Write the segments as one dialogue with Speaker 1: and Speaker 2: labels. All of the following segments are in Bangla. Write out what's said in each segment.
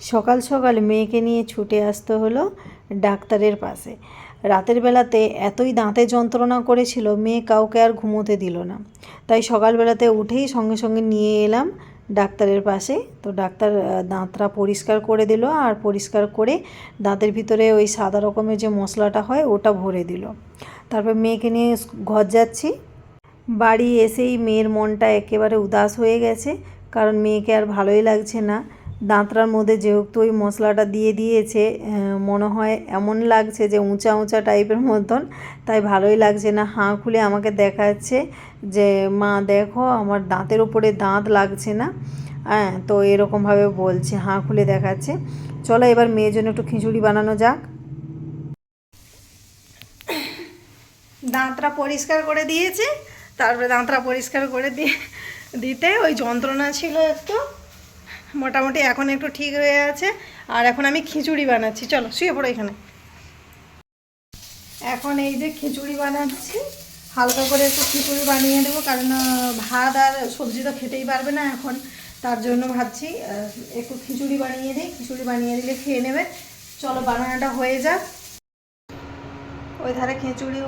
Speaker 1: সকাল সকাল মেয়েকে নিয়ে ছুটে আসতে হলো ডাক্তারের পাশে। রাতের বেলাতে এতই দাঁতে যন্ত্রণা করেছিল, মেয়ে কাউকে আর ঘুমোতে দিল না। তাই সকালবেলাতে উঠেই সঙ্গে সঙ্গে নিয়ে এলাম ডাক্তারের পাশে। তো ডাক্তার দাঁতটা পরিষ্কার করে দিল আর পরিষ্কার করে দাঁতের ভিতরে ওই সাদা রকমের যে মশলাটা হয়, ওটা ভরে দিল। তারপর মেয়েকে নিয়ে ঘর যাচ্ছি। বাড়ি এসেই মেয়ের মনটা একেবারে উদাস হয়ে গেছে, কারণ মেয়েকে আর ভালোই লাগছে না। দাঁতটার মধ্যে যেহেতু ওই মশলাটা দিয়ে দিয়েছে মনে হয় এমন লাগছে যে উঁচা উঁচা টাইপের মতন, তাই ভালোই লাগছে না। হাঁ খুলে আমাকে দেখাচ্ছে যে, মা, দেখো আমার দাঁতের উপরে দাঁত লাগছে না। হ্যাঁ তো এরকমভাবে বলছে, হাঁ খুলে দেখাচ্ছে। চলো এবার মেয়ের জন্য একটু খিচুড়ি বানানো যাক। দাঁতটা পরিষ্কার করে দিয়েছে, তারপরে দাঁতটা পরিষ্কার করে দিয়ে, দিতে ওই যন্ত্রণা ছিল একটু। মোটামুটি এখন একটু ঠিক হয়ে আছে। আর এখন আমি খিচুড়ি বানাচ্ছি। চলো, শুয়ে পড়ো এখানে। এখন এই যে খিচুড়ি বানাচ্ছি, হালকা করে একটু খিচুড়ি বানিয়ে দেবো কারণ ভাত আর সবজি তো খেতেই পারবে না এখন। তার জন্য ভাবছি একটু খিচুড়ি বানিয়ে দিই খিচুড়ি বানিয়ে দিলে খেয়ে নেবে। চলো, বানানোটা হয়ে যাক। ওই ধারে খিচুড়ি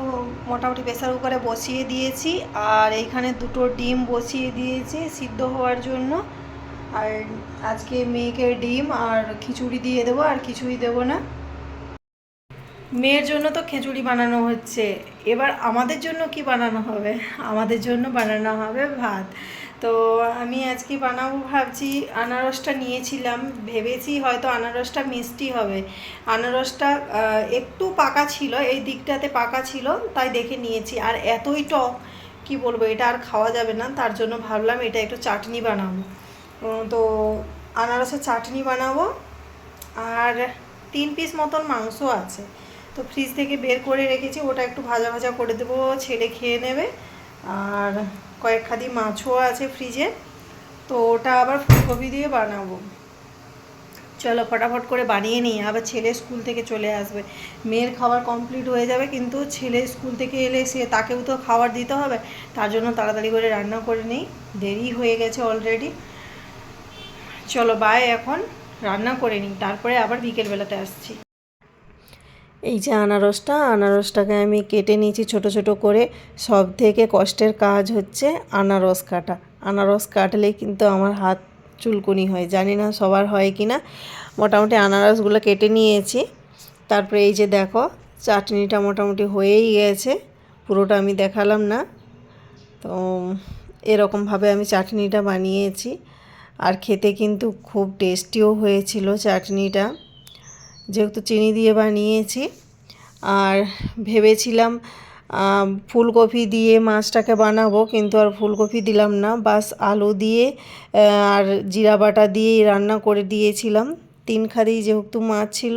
Speaker 1: মোটামুটি প্রেসার কুকারে বসিয়ে দিয়েছি। আর এইখানে দুটো ডিম বসিয়ে দিয়েছি সিদ্ধ হওয়ার জন্য। আর আজকে মেয়েকে ডিম আর খিচুড়ি দিয়ে দেবো, আর কিছুই দেবো না। মেয়ের জন্য তো খিচুড়ি বানানো হচ্ছে। এবার আমাদের জন্য কি বানানো হবে? আমাদের জন্য বানানো হবে ভাত। তো আমি আজকে বানাবো ভাবছি, আনারসটা নিয়েছিলাম। ভেবেছি হয়তো আনারসটা মিষ্টি হবে। আনারসটা একটু পাকা ছিল, এই দিকটাতে পাকা ছিল, তাই দেখে নিয়েছি। আর এতই টক, কি বলব, এটা আর খাওয়া যাবে না। তার জন্য ভাবলাম এটা একটু চাটনি বানাবো। তো আনারসের চাটনি বানাবো আর তিন পিস মতন মাংস আছে। তো ফ্রিজ থেকে বের করে রেখেছি, ওটা একটু ভাজা ভাজা করে দেবো ছেলে খেয়ে নেবে। আর কয়েক খাদি মাছও আছে ফ্রিজে তো ওটা আবার ফুলকপি দিয়ে বানাবো। চলো ফটাফট করে বানিয়ে নিই, আবার ছেলে স্কুল থেকে চলে আসবে। মেয়ের খাবার কমপ্লিট হয়ে যাবে, কিন্তু ছেলে স্কুল থেকে এলে সে, তাকেও তো খাবার দিতে হবে, তার জন্য তাড়াতাড়ি করে রান্না করে নিই। দেরি হয়ে গেছে অলরেডি চলো বাই এখন রান্না করে নিই, তারপরে আবার বিকেলবেলাতে আসছি। এই যে আনারসটা, আনারসটাকে আমি কেটে নিয়েছি ছোট ছোট করে। সব থেকে কষ্টের কাজ হচ্ছে আনারস কাটা। আনারস কাটলে কিন্তু আমার হাত চুলকুনি হয়, জানি না সবার হয় কি না। মোটামুটি আনারসগুলো কেটে নিয়েছি। তারপরে এই যে দেখো, চাটনিটা মোটামুটি হয়েই গেছে, পুরোটা আমি দেখালাম না। তো এরকমভাবে আমি চাটনিটা বানিয়েছি। আর খেতে কিন্তু খুব টেস্টিও হয়েছিল চাটনিটা। যেহেতু চিনি দিয়ে বানিয়েছি, আর ভেবেছিলাম ফুলকপি দিয়ে মাছটাকে বানাবো, কিন্তু আর ফুলকপি দিলাম না। বাস আলু দিয়ে আর জিরা বাটা দিয়েই রান্না করে দিয়েছিলাম। তিন খাদি যেহেতু মাছ ছিল,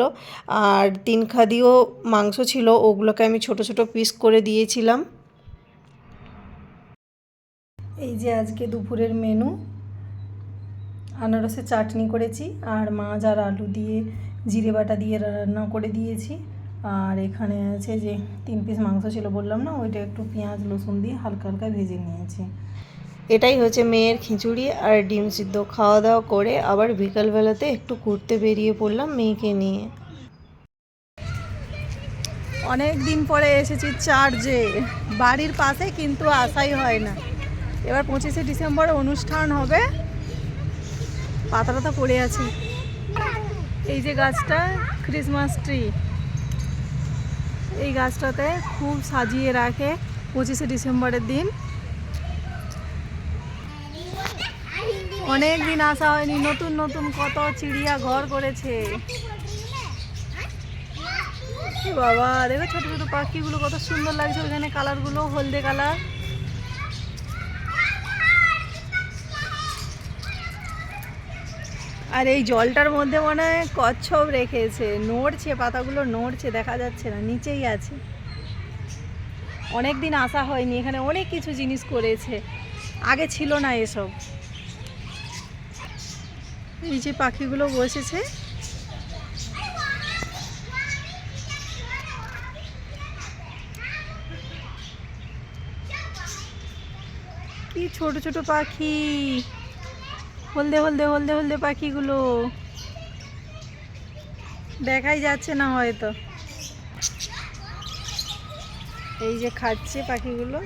Speaker 1: আর তিন খাদিও মাংস ছিল, ওগুলোকে আমি ছোট ছোট পিস করে দিয়েছিলাম। এই যে আজকে দুপুরের মেনু। আনারসের চাটনি করেছি আর মাছ আর আলু দিয়ে জিরে বাটা দিয়ে রান্না করে দিয়েছি। আর এখানে আছে যে তিন পিস মাংস ছিল বললাম না, ওইটা একটু পেঁয়াজ, রসুন দিয়ে হালকা হালকা ভেজে নিয়েছি। এটাই হচ্ছে মেয়ের খিচুড়ি আর ডিম সিদ্ধ খাওয়া দাওয়া করে আবার বিকালবেলাতে একটু ঘুরতে বেরিয়ে পড়লাম মেয়েকে নিয়ে। অনেক দিন পরে এসেছি চার্জে বাড়ির পাশে কিন্তু আসাই হয় না। এবার পঁচিশে ডিসেম্বর অনুষ্ঠান হবে। পাতা তো পড়ে আছে। এই যে গাছটা ক্রিসমাস ট্রি এই গাছটাতে খুব সাজিয়ে রাখে পঁচিশে ডিসেম্বরের দিন। অনেক দিন আসা হয়নি, নতুন নতুন কত চিড়িয়া ঘর করেছে। বাবা, দেখো ছোট ছোট পাখিগুলো কত সুন্দর লাগছে, ওখানে কালারগুলো হলদে কালার আর এই জলটার মধ্যে মনে হয় কচ্ছপ রেখেছে। নড়ছে, পাতাগুলো নড়ছে, দেখা যাচ্ছে না, নিচেই আছে। অনেক দিন আসা হয়নি, এখানে অনেক কিছু জিনিস করেছে। আগে ছিল না এসব। এই যে পাখিগুলো বসেছে। কি ছোট ছোট পাখি। হলদে হলদে হলদে হলদে পাখিগুলো। দেখাই যাচ্ছে না হয়তো। এই যে খাচ্ছে পাখিগুলো।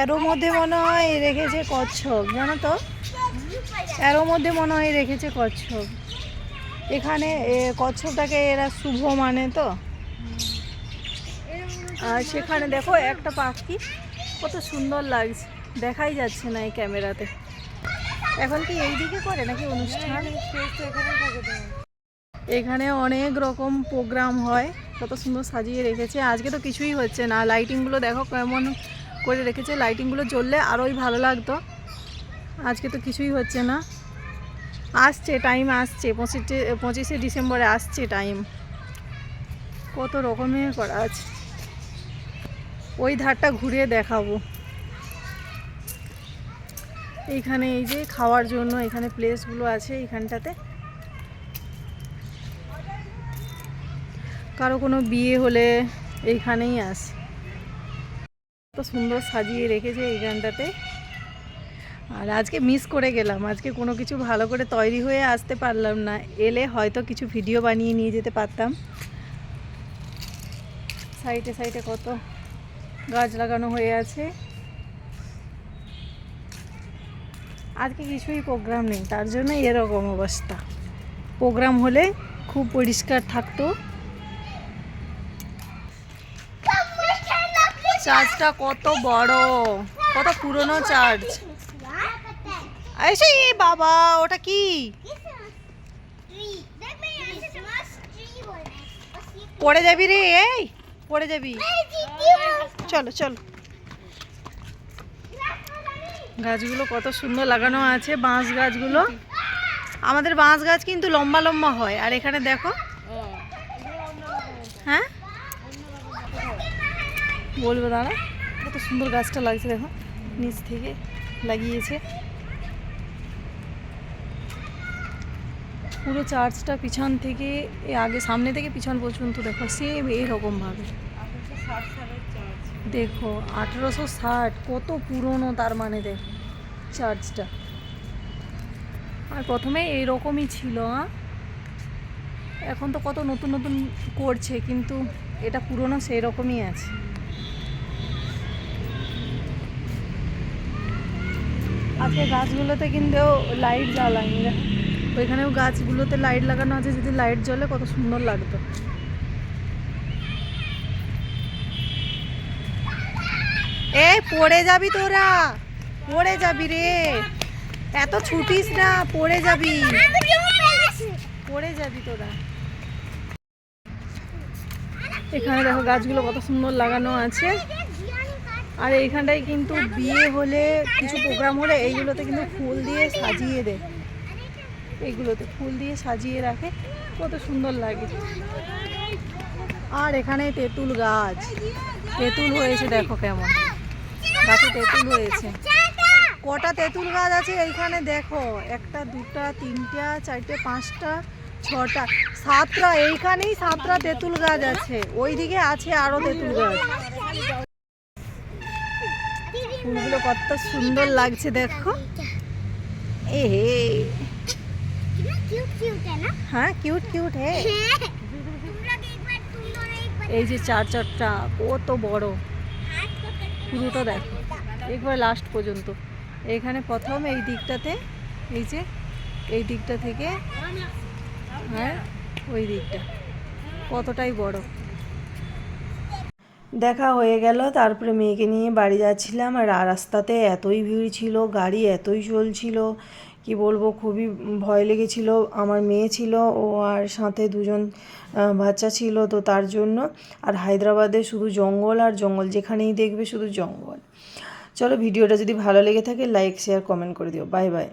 Speaker 1: এরও মধ্যে মনে হয় রেখেছে কচ্ছপ, জানো তো? এরও মধ্যে মনে হয় রেখেছে কচ্ছপ। এখানে কচ্ছপটাকে এরা শুভ মানে তো? আর সেখানে দেখো একটা পাখি, কত সুন্দর লাগছে। দেখাই যাচ্ছে না এই ক্যামেরাতে। এখন কি এইদিকে করে নাকি অনুষ্ঠান? এখানে অনেক রকম প্রোগ্রাম হয়, কত সুন্দর সাজিয়ে রেখেছে। আজকে তো কিছুই হচ্ছে না। লাইটিংগুলো দেখো কেমন করে রেখেছে। লাইটিংগুলো জ্বললে আরোই ভালো লাগতো। আজকে তো কিছুই হচ্ছে না। আসছে টাইম আসছে। পঁচিশে পঁচিশে ডিসেম্বরে আসছে টাইম কত রকমের করা আছে। ওই ধারটা ঘুরিয়ে দেখাবো। এইখানে এই যে খাওয়ার জন্য এখানে প্লেসগুলো আছে এইখানটাতে। কারও কোনো বিয়ে হলে এইখানেই আসে। কত সুন্দর সাজিয়ে রেখেছে এইখানটাতে আর আজকে মিস করে গেলাম। আজকে কোনো কিছু ভালো করে তৈরি হয়ে আসতে পারলাম না। এলে হয়তো কিছু ভিডিও বানিয়ে নিয়ে যেতে পারতাম। সাইডে সাইডে কত গাছ লাগানো হয়ে আছে। আজকে কিছুই প্রোগ্রাম নেই, তার জন্য এরকম অবস্থা। প্রোগ্রাম হলে খুব পরিষ্কার থাকতো। চার্চটা কত বড়, কত পুরনো চার্চ এসে বাবা, ওটা কি? পড়ে যাবি রে, এই, পড়ে যাবি। চলো চলো। গাছগুলো কত সুন্দর লাগানো আছে বাঁশ গাছগুলো। আমাদের বাঁশ গাছ কিন্তু লম্বা লম্বা হয়। আর এখানে দেখো। হ্যাঁ? বলব দাঁড়া কত সুন্দর গাছটা লাগছে দেখো। নিচ থেকে লাগিয়েছে। পুরো চার্চটা পিছন থেকে এ আগে সামনে থেকে পিছন পর্যন্ত দেখো সেম এইরকমভাবে দেখো, আঠেরোশো ষাট, কত পুরনো তার মানে দেখো চার্চটা আর প্রথমে এইরকমই ছিল এখন তো কত নতুন নতুন করছে, কিন্তু এটা পুরনো সেই রকমই আছে। আজকে গাছগুলোতে কিন্তু লাইট জ্বালায়নি। ওইখানেও গাছগুলোতে লাইট লাগানো আছে, যদি লাইট জ্বলে কত সুন্দর লাগতো। এ, পড়ে যাবি তোরা। পড়ে যাবি রে। এত ছুটিস না, পড়ে যাবি। পড়ে যাবি তোরা। এখানে দেখো গাছগুলো কত সুন্দর লাগানো আছে। আর এইখানটায় কিন্তু বিয়ে হলে কিছু প্রোগ্রাম হলে এইগুলোতে কিন্তু ফুল দিয়ে সাজিয়ে দেয় এইগুলোতে ফুল দিয়ে সাজিয়ে রাখে। কত সুন্দর লাগে। আর এখানে তেঁতুল গাছ। তেঁতুল হয়েছে, দেখো কেমন। গাছে তেঁতুল হয়েছে? কটা তেঁতুল গাছ আছে এইখানে দেখো। একটা দুটা তিনটা চারটে পাঁচটা ছটা সাতটা এইখানেই সাতটা তেঁতুল গাছ আছে। ওইদিকে আছে আরও তেঁতুল গাছ। ফুলগুলো কত সুন্দর লাগছে দেখো। এ হে। হ্যাঁ কিউট কিউট হে। এই যে চার চারটা কত বড়। পুরোটা দেখো। একবার লাস্ট পর্যন্ত। এখানে প্রথম এই দিকটাতে, এই যে, এই দিকটা থেকে হ্যাঁ ওই দিকটা। কতটাই বড়। দেখা হয়ে গেল, তারপরে মেয়েকে নিয়ে বাড়ি যাচ্ছিলাম। আর রাস্তাতে এতই ভিড় ছিল, গাড়ি এতই চলছিল কি বলব, খুবই ভয় লেগেছিল। আমার মেয়ে ছিল, ও আর সাথে দুজন বাচ্চা ছিল, তো তার জন্য। আর হায়দ্রাবাদে শুধু জঙ্গল আর জঙ্গল, যেখানেই দেখবে শুধু জঙ্গল। চলো, ভিডিওটা যদি ভালো লেগে থাকে লাইক শেয়ার কমেন্ট করে দিও। Bye bye